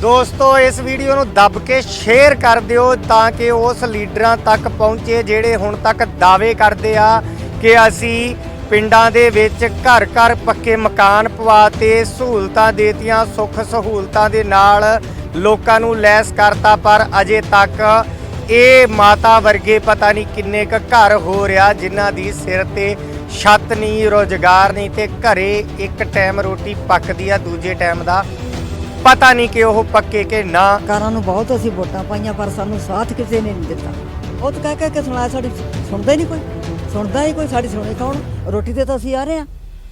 ਦੋਸਤੋ, ਇਸ ਵੀਡੀਓ ਨੂੰ ਦੱਬ ਕੇ ਸ਼ੇਅਰ ਕਰ ਦਿਓ ਤਾਂ ਕਿ ਉਸ ਲੀਡਰਾਂ ਤੱਕ ਪਹੁੰਚੇ ਜਿਹੜੇ ਹੁਣ ਤੱਕ ਦਾਅਵੇ ਕਰਦੇ ਆ ਕਿ ਅਸੀਂ ਪਿੰਡਾਂ ਦੇ ਵਿੱਚ ਘਰ ਘਰ ਪੱਕੇ ਮਕਾਨ ਪਵਾਤੇ ਸਹੂਲਤਾਂ ਦੇਤੀਆਂ, ਸੁੱਖ ਸਹੂਲਤਾਂ ਦੇ ਨਾਲ ਲੋਕਾਂ ਨੂੰ ਲੈਸ ਕਰਤਾ, ਪਰ ਅਜੇ ਤੱਕ ਇਹ ਮਾਤਾ ਵਰਗੇ ਪਤਾ ਨਹੀਂ ਕਿੰਨੇ ਕ ਘਰ ਹੋ ਰਿਹਾ ਜਿਨ੍ਹਾਂ ਦੀ ਸਿਰ ਤੇ ਛੱਤ ਨਹੀਂ, ਰੋਜ਼ਗਾਰ ਨਹੀਂ ਤੇ ਘਰੇ ਇੱਕ ਟਾਈਮ ਰੋਟੀ ਪੱਕਦੀ ਆ, ਦੂਜੇ ਟਾਈਮ ਦਾ ਪਤਾ ਨਹੀਂ ਕਿ ਉਹ ਪੱਕੇ ਕਿ ਨਾ। ਸਰਕਾਰਾਂ ਨੂੰ ਬਹੁਤ ਅਸੀਂ ਵੋਟਾਂ ਪਾਈਆਂ ਪਰ ਸਾਨੂੰ ਸਾਥ ਕਿਸੇ ਨੇ ਨਹੀਂ ਦਿੱਤਾ। ਉਹ ਤਾਂ ਕਹਿ ਕਹਿ ਕੇ ਸੁਣਾਇਆ ਸਾਡੀ ਸੁਣਦਾ ਹੀ ਨਹੀਂ ਕੋਈ। ਸੁਣਦਾ ਹੀ ਕੋਈ ਸਾਡੀ ਸੁਣੇ ਕੌਣ? ਰੋਟੀ ਤੇ ਤਾਂ ਅਸੀਂ ਆ ਰਹੇ ਆ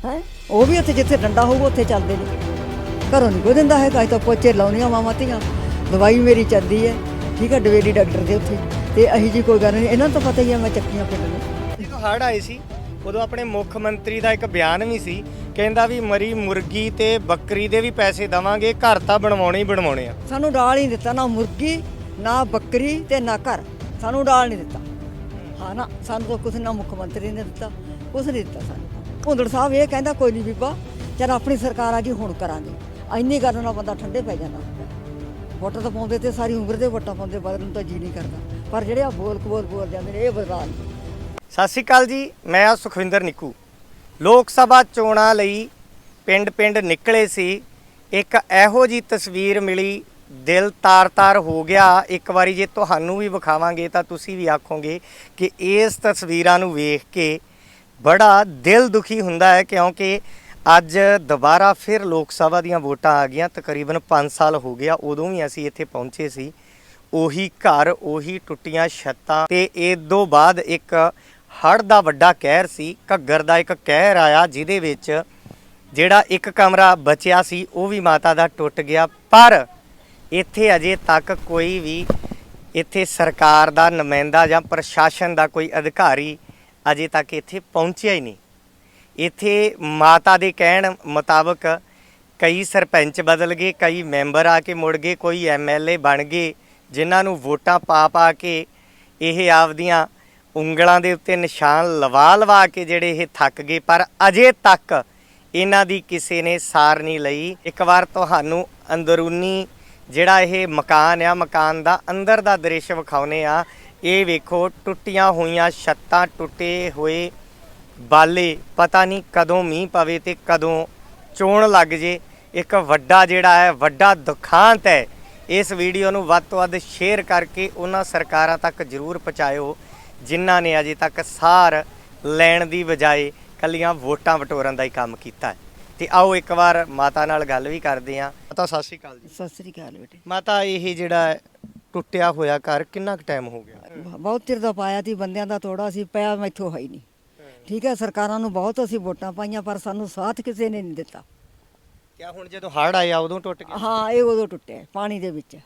ਹੈ? ਉਹ ਵੀ ਉੱਥੇ ਜਿੱਥੇ ਡੰਡਾ ਹੋਊਗਾ ਉੱਥੇ ਚੱਲਦੇ ਨੇ। ਘਰੋਂ ਨਹੀਂ ਕੋਈ ਦਿੰਦਾ ਹੈਗਾ ਅੱਜ ਤਾਂ ਪੋਚੇ ਲਾਉਣੀਆਂ ਮਾਵਾਂ ਧੀਆਂ। ਦਵਾਈ ਮੇਰੀ ਚੱਲਦੀ ਹੈ ਠੀਕ ਹੈ ਡਵੇਲੀ ਡਾਕਟਰ ਦੇ ਉੱਥੇ। ਤੇ ਅਹੀ ਜੀ ਕੋਈ ਗੱਲ ਨਹੀਂ ਇਹਨਾਂ ਤਾਂ ਪਤਾ ਹੀ ਹੈ ਮੈਂ ਚੱਕੀਆਂ ਪਿੰਡ ਨੂੰ। ਜਦੋਂ ਹੜ ਆਏ ਸੀ ਉਦੋਂ ਆਪਣੇ ਮੁੱਖ ਮੰਤਰੀ ਦਾ ਇੱਕ ਬਿਆਨ ਵੀ ਸੀ ਕਹਿੰਦਾ ਵੀ ਮਰੀ ਮੁਰਗੀ ਤੇ ਬੱਕਰੀ ਦੇ ਵੀ ਪੈਸੇ ਦਵਾਂਗੇ ਘਰ ਤਾਂ ਬਣਵਾਉਣੇ ਹੀ ਬਣਵਾਉਣੇ ਆ। ਸਾਨੂੰ ਡਾਲ ਹੀ ਨਹੀਂ ਦਿੱਤਾ ਨਾ ਮੁਰਗੀ ਨਾ ਬੱਕਰੀ ਤੇ ਨਾ ਘਰ। ਸਾਨੂੰ ਡਾਲ ਨਹੀਂ ਦਿੱਤਾ। ਹਾਂ ਨਾ ਸਾਨੂੰ ਤਾਂ ਕੁਛ ਨਾ ਮੁੱਖ ਮੰਤਰੀ ਨੇ ਦਿੱਤਾ ਕੁਛ ਨਹੀਂ ਦਿੱਤਾ ਸਾਨੂੰ। ਭੁੰਦੜ ਸਾਹਿਬ ਇਹ ਕਹਿੰਦਾ ਕੋਈ ਨਹੀਂ ਬੀਬਾ ਜਦ ਆਪਣੀ ਸਰਕਾਰ ਆ ਗਈ ਹੁਣ ਕਰਾਂਗੇ। ਇੰਨੀ ਗੱਲ ਨਾਲ ਬੰਦਾ ਠੰਡੇ ਪੈ ਜਾਂਦਾ। ਵੋਟਾਂ ਤਾਂ ਪਾਉਂਦੇ ਤੇ ਸਾਰੀ ਉਮਰ ਦੇ ਵੋਟਾਂ ਪਾਉਂਦੇ ਬਦਲਣ ਨੂੰ ਤਾਂ ਜੀ ਨਹੀਂ ਕਰਦਾ। ਪਰ ਜਿਹੜੇ ਆ ਬੋਲ ਕਬੋਲ ਬੋਲ ਜਾਂਦੇ ਨੇ ਇਹ ਨਹੀਂ। ਸਤਿ ਸ਼੍ਰੀ ਅਕਾਲ ਜੀ ਮੈਂ ਆ ਸੁਖਵਿੰਦਰ ਨਿੱਕੂ। ਲੋਕ ਸਭਾ ਚੋਣਾਂ ਲਈ ਪਿੰਡ-ਪਿੰਡ ਨਿਕਲੇ ਸੀ। ਇੱਕ ਇਹੋ ਜੀ ਤਸਵੀਰ ਮਿਲੀ, ਦਿਲ ਤਾਰ-ਤਾਰ ਹੋ ਗਿਆ। ਇੱਕ ਵਾਰੀ ਜੇ ਤੁਹਾਨੂੰ ਵੀ ਵਿਖਾਵਾਂਗੇ ਤਾਂ ਤੁਸੀਂ ਵੀ ਆਖੋਗੇ ਕਿ ਇਸ ਤਸਵੀਰਾਂ ਨੂੰ ਵੇਖ ਕੇ ਬੜਾ ਦਿਲ ਦੁਖੀ ਹੁੰਦਾ ਹੈ ਕਿਉਂਕਿ ਅੱਜ ਦੁਬਾਰਾ ਫਿਰ ਲੋਕ ਸਭਾ ਦੀਆਂ ਵੋਟਾਂ ਆ ਗਈਆਂ। ਤਕਰੀਬਨ 5 ਸਾਲ ਹੋ ਗਿਆ, ਉਦੋਂ ਵੀ ਅਸੀਂ ਇੱਥੇ ਪਹੁੰਚੇ ਸੀ। ਉਹੀ ਘਰ, ਉਹੀ ਟੁੱਟੀਆਂ ਛੱਤਾਂ ਤੇ ਇਹ ਤੋਂ ਬਾਅਦ ਇੱਕ ਹੜ ਦਾ ਵੱਡਾ ਕਹਿਰ ਸੀ, ਘੱਗਰ ਦਾ ਇੱਕ ਕਹਿਰ ਆਇਆ ਜਿਹਦੇ ਵਿੱਚ ਜਿਹੜਾ ਇੱਕ ਕਮਰਾ ਬਚਿਆ ਸੀ, ਉਹ ਵੀ ਮਾਤਾ ਦਾ ਟੁੱਟ ਗਿਆ। ਪਰ ਇੱਥੇ ਅਜੇ ਤੱਕ ਕੋਈ ਵੀ ਇੱਥੇ ਸਰਕਾਰ ਦਾ ਨੁਮਾਇੰਦਾ ਜਾਂ ਪ੍ਰਸ਼ਾਸਨ ਦਾ ਕੋਈ ਅਧਿਕਾਰੀ ਅਜੇ ਤੱਕ ਇੱਥੇ ਪਹੁੰਚਿਆ ਹੀ ਨਹੀਂ। ਇੱਥੇ ਮਾਤਾ ਦੇ ਕਹਿਣ ਮੁਤਾਬਕ ਕਈ ਸਰਪੰਚ ਬਦਲ ਗਏ, ਕਈ ਮੈਂਬਰ ਆ ਕੇ ਮੁੜ ਗਏ, ਕੋਈ ਐਮਐਲਏ ਬਣ ਗਏ, ਜਿਨ੍ਹਾਂ ਨੂੰ ਵੋਟਾਂ ਪਾ ਪਾ ਕੇ ਇਹ ਆਪਦੀਆਂ ਉਂਗਲਾਂ ਦੇ ਉੱਤੇ ਨਿਸ਼ਾਨ ਲਵਾ ਲਵਾ ਕੇ ਜਿਹੜੇ ਇਹ ਥੱਕ ਗਏ, ਪਰ ਅਜੇ ਤੱਕ ਇਹਨਾਂ ਦੀ ਕਿਸੇ ਨੇ ਸਾਰ ਨਹੀਂ ਲਈ। ਇੱਕ ਵਾਰ ਤੁਹਾਨੂੰ ਅੰਦਰੂਨੀ ਜਿਹੜਾ ਇਹ ਮਕਾਨ ਆ, ਮਕਾਨ ਦਾ ਅੰਦਰ ਦਾ ਦ੍ਰਿਸ਼ ਵਿਖਾਉਨੇ ਆ। ਇਹ ਵੇਖੋ, ਟੁੱਟੀਆਂ ਹੋਈਆਂ ਛੱਤਾਂ ਟੁੱਟੇ ਹੋਏ ਬਾਲੇ। ਪਤਾ ਨਹੀਂ ਕਦੋਂ ਮੀਂਹ ਪਵੇ ਤੇ ਕਦੋਂ ਚੋਣ ਲੱਗ ਜੇ। ਇੱਕ ਵੱਡਾ ਜਿਹੜਾ ਹੈ, ਵੱਡਾ ਦੁਖਾਂਤ ਹੈ। ਇਸ ਵੀਡੀਓ ਨੂੰ ਵੱਧ ਤੋਂ ਵੱਧ ਸ਼ੇਅਰ ਕਰਕੇ ਉਹਨਾਂ ਸਰਕਾਰਾਂ ਤੱਕ ਜ਼ਰੂਰ ਪਹੁੰਚਾਇਓ। ਜਿਨ੍ਹਾਂ ਨੇ ਅਜੇ ਤੱਕ ਸਾਰ ਲੈਣ ਦੀ ਬਜਾਏ ਕੱਲੀਆਂ ਵੋਟਾਂ ਵਟੋਰਨ ਦਾ ਹੀ ਕੰਮ ਕੀਤਾ ਹੈ। ਤੇ ਆਓ ਇੱਕ ਵਾਰ ਮਾਤਾ ਨਾਲ ਗੱਲ ਵੀ ਕਰਦੇ ਹਾਂ। ਮਾਤਾ ਸਤਿ ਸ਼੍ਰੀ ਅਕਾਲ ਜੀ। ਸਤਿ ਸ੍ਰੀ ਅਕਾਲ ਬੇਟੇ। ਮਾਤਾ ਇਹ ਜਿਹੜਾ ਟੁੱਟਿਆ ਹੋਇਆ ਘਰ ਕਿੰਨਾ ਕੁ ਟਾਈਮ ਹੋ ਗਿਆ? ਬਹੁਤ ਚਿਰ ਦਾ ਪਾਇਆ ਸੀ ਬੰਦਿਆਂ ਦਾ ਤੋੜਾ ਸੀ ਪਿਆ ਮੈਥੋਂ ਹੈ ਹੀ ਨਹੀਂ। ਠੀਕ ਹੈ ਸਰਕਾਰਾਂ ਨੂੰ ਬਹੁਤ ਅਸੀਂ ਵੋਟਾਂ ਪਾਈਆਂ ਪਰ ਸਾਨੂੰ ਸਾਥ ਕਿਸੇ ਨੇ ਨਹੀਂ ਦਿੱਤਾ। ਕਿਆ ਹੁਣ ਜਦੋਂ ਹੜ ਆਇਆ ਉਦੋਂ ਟੁੱਟ ਗਿਆ? ਹਾਂ ਇਹ ਉਦੋਂ ਟੁੱਟਿਆ ਪਾਣੀ ਦੇ ਵਿੱਚ।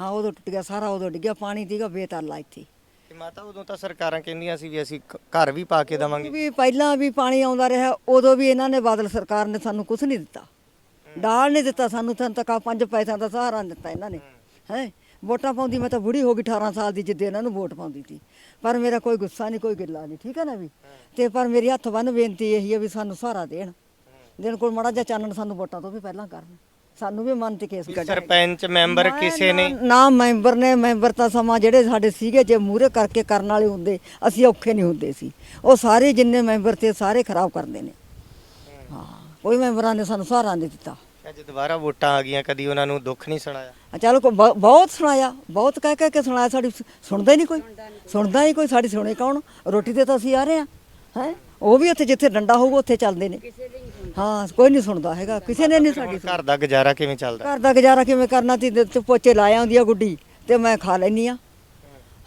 ਹਾਂ। ਉਦੋਂ ਟੁੱਟ ਗਿਆ ਸਾਰਾ ਉਦੋਂ ਡਿੱਗਿਆ ਪਾਣੀ ਦੀਗਾ ਬੇਤਾਲਾ ਇੱਥੇ। ਤੇ ਮਾਤਾ ਉਦੋਂ ਤਾਂ ਸਰਕਾਰਾਂ ਕਹਿੰਦੀਆਂ ਸੀ ਵੀ ਅਸੀਂ ਘਰ ਵੀ ਪਾ ਕੇ ਦਵਾਂਗੇ। ਵੀ ਪਹਿਲਾਂ ਵੀ ਪਾਣੀ ਆਉਂਦਾ ਰਿਹਾ ਉਦੋਂ ਵੀ ਇਹਨਾਂ ਨੇ ਬਾਦਲ ਸਰਕਾਰ ਨੇ ਸਾਨੂੰ ਕੁਝ ਨਹੀਂ ਦਿੱਤਾ। ਡਾਲ ਨਹੀਂ ਦਿੱਤਾ ਸਾਨੂੰ ਤਾਂ ਤੱਕ ਪੰਜ ਪੈਸਿਆਂ ਦਾ ਸਹਾਰਾ ਨਹੀਂ ਦਿੱਤਾ ਇਹਨਾਂ ਨੇ। ਹੈ। ਵੋਟਾਂ ਪਾਉਂਦੀ ਮੈਂ ਤਾਂ ਬੁੜੀ ਹੋ ਗਈ 18 ਸਾਲ ਦੀ ਜਿੱਦੇ ਇਹਨਾਂ ਨੂੰ ਵੋਟ ਪਾਉਂਦੀ ਸੀ। ਪਰ ਮੇਰਾ ਕੋਈ ਗੁੱਸਾ ਨਹੀਂ ਕੋਈ ਗਿੱਲਾ ਨਹੀਂ ਠੀਕ ਹੈ ਨਾ ਵੀ? ਤੇ ਪਰ ਮੇਰੀ ਹੱਥ ਬੰਨ ਬੇਨਤੀ ਇਹੀ ਹੈ ਵੀ ਸਾਨੂੰ ਸਹਾਰਾ ਦੇਣ। ਦੇਣ ਕੋਲ ਮਾੜਾ ਜਿਹਾ ਚਾਨਣ ਸਾਨੂੰ ਵੋਟਾਂ ਤੋਂ ਵੀ ਪਹਿਲਾਂ ਕਰਨ। ਸਾਨੂੰ ਵੀ ਮਨ ਤੇ ਕੇਸ ਕੱਢ ਸਰਪੰਚ ਮੈਂਬਰ ਕਿਸੇ ਨੇ? ਨਾ ਮੈਂਬਰ ਨੇ ਮੈਂਬਰ ਤਾਂ ਸਮਾਂ ਜਿਹੜੇ ਸਾਡੇ ਸੀਗੇ ਜੇ ਮੂਰੇ ਕਰਕੇ ਕਰਨ ਵਾਲੇ ਹੁੰਦੇ ਅਸੀਂ ਔਖੇ ਨਹੀਂ ਹੁੰਦੇ ਸੀ। ਉਹ ਸਾਰੇ ਜਿੰਨੇ ਮੈਂਬਰ ਤੇ ਸਾਰੇ ਖਰਾਬ ਕਰਦੇ ਨੇ। ਹਾਂ ਕੋਈ ਮੈਂਬਰਾਂ ਨੇ ਸਾਨੂੰ ਸਹਾਰਾ ਨਹੀਂ ਦਿੱਤਾ। ਅੱਜ ਦੁਬਾਰਾ ਵੋਟਾਂ ਆ ਗਈਆਂ ਕਦੀ ਉਹਨਾਂ ਨੂੰ ਦੁੱਖ ਨਹੀਂ ਸੁਣਾਇਆ? ਚਲੋ ਬਹੁਤ ਸੁਣਾਇਆ ਬਹੁਤ ਕਹਿ ਕਹਿ ਕੇ ਸੁਣਾਇਆ ਸਾਡੀ ਸੁਣਦਾ ਹੀ ਨਹੀਂ ਕੋਈ। ਸੁਣਦਾ ਹੀ ਕੋਈ ਸਾਡੀ ਸੁਣੇ ਕੌਣ? ਰੋਟੀ ਤੇ ਤਾਂ ਅਸੀਂ ਆ ਰਹੇ ਆ ਹੈ? ਉਹ ਵੀ ਉੱਥੇ ਜਿੱਥੇ ਡੰਡਾ ਹੋਊਗਾ ਉੱਥੇ ਚੱਲਦੇ ਨੇ। ਹਾਂ ਕੋਈ ਨਹੀਂ ਸੁਣਦਾ ਹੈਗਾ। ਕਿਸੇ ਨੇ ਨਹੀਂ ਸਾਡੀ ਘਰ ਦਾ ਗੁਜ਼ਾਰਾ ਕਿਵੇਂ ਚੱਲਦਾ? ਘਰ ਦਾ ਗੁਜ਼ਾਰਾ ਕਿਵੇਂ ਕਰਨਾ? ਤੀ ਤੇ ਪੋਚੇ ਲਾਇਆ ਹੁੰਦੀ ਆ ਗੁੱਡੀ ਤੇ ਮੈਂ ਖਾ ਲੈਨੀ ਆ।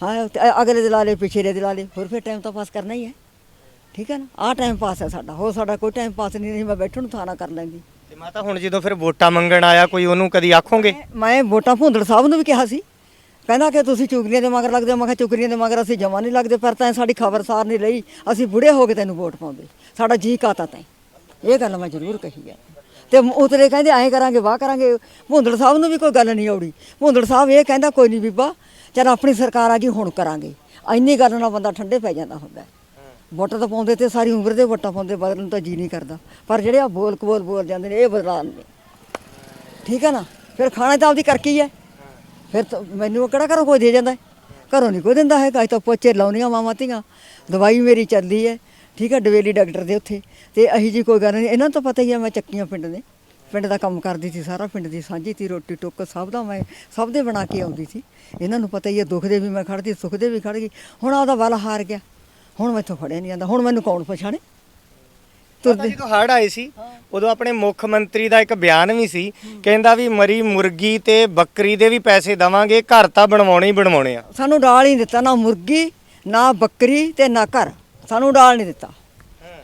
ਹਾਂ ਤੇ ਅਗਲੇ ਦੇ ਲਾ ਲੇ ਪਿਛਲੇ ਦੇ ਲਾ ਲੇ ਹੋਰ ਫਿਰ ਟਾਈਮ ਤਾਂ ਪਾਸ ਕਰਨਾ ਹੀ ਹੈ। ਠੀਕ ਹੈ ਨਾ? ਆਹ ਟਾਈਮ ਪਾਸ ਹੈ ਸਾਡਾ। ਹੋਰ ਸਾਡਾ ਕੋਈ ਟਾਈਮ ਪਾਸ ਨਹੀਂ ਨਹੀਂ ਮੈਂ ਬੈਠਣ ਨੂੰ ਥਾਣਾ ਕਰ ਲੈਂਦੀ। ਤੇ ਮਾਤਾ ਹੁਣ ਜਦੋਂ ਫਿਰ ਵੋਟਾਂ ਮੰਗਣ ਆਇਆ ਕੋਈ ਉਹਨੂੰ ਕਦੀ ਆਖੋਗੇ? ਮੈਂ ਵੋਟਾਂ ਭੁੰਦੜ ਸਾਹਿਬ ਨੂੰ ਵੀ ਕਿਹਾ ਸੀ। ਕਹਿੰਦਾ ਕਿ ਤੁਸੀਂ ਚੁਗਲੀਆਂ ਦੇ ਮਗਰ ਲੱਗਦੇ ਹੋ। ਮੈਂ ਕਿਹਾ, ਚੁਗਲੀਆਂ ਦੇ ਮਗਰ ਅਸੀਂ ਜਮਾ ਨਹੀਂ ਲੱਗਦੇ ਪਰ ਤਾਂ ਸਾਡੀ ਖਬਰਸਾਰ ਨਹੀਂ ਲਈ। ਅਸੀਂ ਬੁੜੇ ਹੋ ਕੇ ਤੈਨੂੰ ਵੋਟ ਪਾਉਂਦੇ। ਸਾਡਾ ਜੀ ਕਾਤਾ ਤੈਂ ਇਹ ਗੱਲ ਮੈਂ ਜ਼ਰੂਰ ਕਹੀ ਹੈ ਤੇ ਉਤਰੇ ਕਹਿੰਦੇ, ਐਂ ਕਰਾਂਗੇ, ਵਾਹ ਕਰਾਂਗੇ। ਭੁੰਦੜ ਸਾਹਿਬ ਨੂੰ ਵੀ ਕੋਈ ਗੱਲ ਨਹੀਂ ਆਉੜੀ। ਭੁੰਦੜ ਸਾਹਿਬ ਇਹ ਕਹਿੰਦਾ, ਕੋਈ ਨਹੀਂ ਬੀਬਾ, ਚਲ ਆਪਣੀ ਸਰਕਾਰ ਆ ਗਈ, ਹੁਣ ਕਰਾਂਗੇ। ਇੰਨੀ ਗੱਲ ਨਾਲ ਬੰਦਾ ਠੰਡੇ ਪੈ ਜਾਂਦਾ ਹੁੰਦਾ। ਵੋਟਾਂ ਤਾਂ ਪਾਉਂਦੇ ਤੇ ਸਾਰੀ ਉਮਰ ਦੇ ਵੋਟਾਂ ਪਾਉਂਦੇ ਬਦਲਣ ਨੂੰ ਤਾਂ ਜੀ ਨਹੀਂ ਕਰਦਾ। ਪਰ ਜਿਹੜੇ ਆ ਬੋਲ ਕਬੋਲ ਬੋਲ ਜਾਂਦੇ ਨੇ, ਇਹ ਬਦਲਾਅ ਨੇ ਠੀਕ ਹੈ ਨਾ? ਫਿਰ ਖਾਣਾ ਤਾਂ ਆਪਦੀ ਕਰਕੇ ਹੀ ਹੈ। ਫਿਰ ਤਾਂ ਮੈਨੂੰ ਕਿਹੜਾ ਘਰੋਂ ਕੋਈ ਦੇ ਜਾਂਦਾ? ਹੈ? ਘਰੋਂ ਨਹੀਂ ਕੋਈ ਦਿੰਦਾ ਹੈਗਾ ਅੱਜ ਤਾਂ ਪੋਚੇ ਲਾਉਣੀਆਂ ਮਾਵਾਂ ਧੀਆਂ। ਦਵਾਈ ਮੇਰੀ ਚੱਲਦੀ ਹੈ ਠੀਕ ਹੈ ਡਵੇਲੀ ਡਾਕਟਰ ਦੇ ਉੱਥੇ। ਤੇ ਅਹੀ ਜੀ ਕੋਈ ਗੱਲ ਨਹੀਂ ਇਹਨਾਂ ਨੂੰ ਤਾਂ ਪਤਾ ਹੀ ਹੈ ਮੈਂ ਚੱਕੀਆਂ ਪਿੰਡ ਦੇ। ਪਿੰਡ ਦਾ ਕੰਮ ਕਰਦੀ ਸੀ ਸਾਰਾ ਪਿੰਡ ਦੀ ਸਾਂਝੀ ਤੀ ਰੋਟੀ ਟੁੱਕ ਸਭ ਦਾ ਮੈਂ ਸਭ ਦੇ ਬਣਾ ਕੇ ਆਉਂਦੀ ਸੀ। ਇਹਨਾਂ ਨੂੰ ਪਤਾ ਹੀ ਹੈ ਦੁੱਖ ਦੇ ਵੀ ਮੈਂ ਖੜਦੀ ਸੁੱਖ ਦੇ ਵੀ ਖੜ ਗਈ। ਹੁਣ ਆਪਦਾ ਵੱਲ ਹਾਰ ਗਿਆ। ਹੁਣ ਮੈਥੋਂ ਫੜਿਆ ਨਹੀਂ ਜਾਂਦਾ ਹੁਣ ਮੈਨੂੰ ਕੌਣ ਪਛਾਣੇ? ਤੁਰਦੇ ਜਦੋਂ ਹੜ ਆਏ ਸੀ। ਉਦੋਂ ਆਪਣੇ ਮੁੱਖ ਮੰਤਰੀ ਦਾ ਇੱਕ ਬਿਆਨ ਵੀ ਸੀ, ਕਹਿੰਦਾ ਵੀ ਮਰੀ ਮੁਰਗੀ ਤੇ ਬੱਕਰੀ ਦੇ ਵੀ ਪੈਸੇ ਦਵਾਂਗੇ, ਘਰ ਤਾਂ ਬਣਵਾਉਣੇ ਹੀ ਬਣਵਾਉਣੇ ਆ। ਸਾਨੂੰ ਡਾਲ ਨਹੀਂ ਦਿੱਤਾ, ਨਾ ਮੁਰਗੀ, ਨਾ ਬੱਕਰੀ ਤੇ ਨਾ ਘਰ। ਸਾਨੂੰ ਡਾਲ ਨਹੀਂ ਦਿੱਤਾ।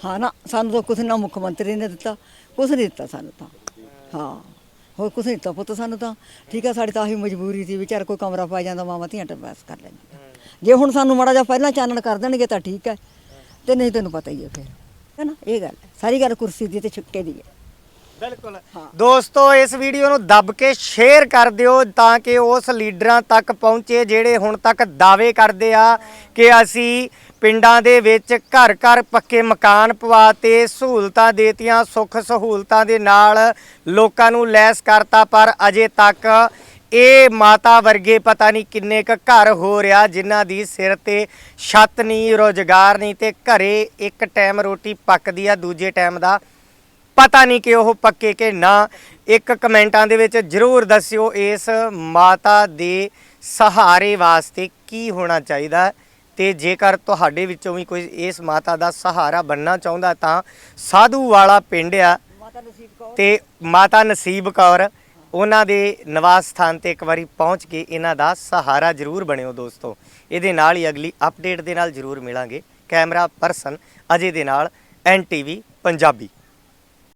ਹਾਂ ਨਾ, ਸਾਨੂੰ ਤਾਂ ਕੁਛ ਨਾ ਮੁੱਖ ਮੰਤਰੀ ਨੇ ਦਿੱਤਾ, ਕੁਛ ਨਹੀਂ ਦਿੱਤਾ ਸਾਨੂੰ ਤਾਂ। ਹਾਂ, ਹੋਰ ਕੁਛ ਨਹੀਂ ਦਿੱਤਾ ਪੁੱਤ ਸਾਨੂੰ ਤਾਂ। ਠੀਕ ਹੈ ਸਾਡੀ ਤਾਂ ਆਹੀ ਮਜਬੂਰੀ ਸੀ ਵਿਚਾਰ ਕੋਈ ਕਮਰਾ ਪਾ ਜਾਂਦਾ ਮਾਵਾਂ ਧੀਆਂ ਟਪਾਸ ਕਰ ਲੈਂਦੀਆਂ ਜੇ ਹੁਣ ਸਾਨੂੰ ਮਾੜਾ ਜਿਹਾ ਪਹਿਲਾਂ ਚਾਨਣ ਕਰ ਦੇਣਗੇ ਤਾਂ ਠੀਕ ਹੈ, ਤੇ ਨਹੀਂ ਤੈਨੂੰ ਪਤਾ ਹੀ ਹੈ ਫਿਰ। ਹੈ ਨਾ ਇਹ ਗੱਲ ਹੈ। ਸਾਰੀ ਗੱਲ ਕੁਰਸੀ ਦੀ ਤੇ ਛੁੱਕੇ ਦੀ ਹੈ। ਬਿਲਕੁਲ। ਦੋਸਤੋ ਇਸ ਵੀਡੀਓ ਨੂੰ ਦੱਬ ਕੇ ਸ਼ੇਅਰ ਕਰ ਦਿਓ ਤਾਂ ਕਿ ਉਸ ਲੀਡਰਾਂ ਤੱਕ ਪਹੁੰਚੇ ਜਿਹੜੇ ਹੁਣ ਤੱਕ ਦਾਅਵੇ ਕਰਦੇ ਆ ਕਿ ਅਸੀਂ ਪਿੰਡਾਂ ਦੇ ਵਿੱਚ ਘਰ ਘਰ ਪੱਕੇ ਮਕਾਨ ਪਵਾਤੇ ਸਹੂਲਤਾਂ ਦੇਤੀਆਂ ਸੁੱਖ ਸਹੂਲਤਾਂ ਦੇ ਨਾਲ ਲੋਕਾਂ ਨੂੰ ਲੈਸ ਕਰਤਾ ਪਰ ਅਜੇ ਤੱਕ ਇਹ ਮਾਤਾ ਵਰਗੇ ਪਤਾ ਨਹੀਂ ਕਿੰਨੇ ਕ ਘਰ ਹੋ ਰਿਹਾ ਜਿਨ੍ਹਾਂ ਦੀ ਸਿਰ ਤੇ ਛੱਤ ਨਹੀਂ ਰੋਜ਼ਗਾਰ ਨਹੀਂ ਤੇ ਘਰੇ ਇੱਕ ਟਾਈਮ ਰੋਟੀ ਪੱਕਦੀ ਆ ਦੂਜੇ ਟਾਈਮ ਦਾ ਪਤਾ ਨਹੀਂ ਕਿ ਉਹ ਪੱਕੇ ਕਿ ਨਾ। ਇੱਕ ਕਮੈਂਟਾਂ ਦੇ ਵਿੱਚ ਜਰੂਰ ਦੱਸਿਓ ਇਸ ਮਾਤਾ ਦੇ ਸਹਾਰੇ ਵਾਸਤੇ ਕੀ ਹੋਣਾ ਚਾਹੀਦਾ। ਤੇ ਜੇਕਰ ਤੁਹਾਡੇ ਵਿੱਚੋਂ ਵੀ ਕੋਈ ਇਸ ਮਾਤਾ ਦਾ ਸਹਾਰਾ ਬਣਨਾ ਚਾਹੁੰਦਾ ਤਾਂ ਸਾਧੂ ਵਾਲਾ ਪਿੰਡ ਆ। ਤੇ ਮਾਤਾ ਨਸੀਬ ਕੌਰ। ਉਹਨਾਂ ਦੇ ਨਿਵਾਸ ਸਥਾਨ ਤੇ ਇੱਕ ਵਾਰੀ ਪਹੁੰਚ ਕੇ ਇਹਨਾਂ ਦਾ ਸਹਾਰਾ ਜ਼ਰੂਰ ਬਣਿਓ ਦੋਸਤੋ। ਇਹਦੇ ਨਾਲ ਹੀ ਅਗਲੀ ਅਪਡੇਟ ਦੇ ਨਾਲ ਜ਼ਰੂਰ ਮਿਲਾਂਗੇ। ਕੈਮਰਾ ਪਰਸਨ ਅਜੇ ਦੇ ਨਾਲ ਐਨਟੀਵੀ ਪੰਜਾਬੀ।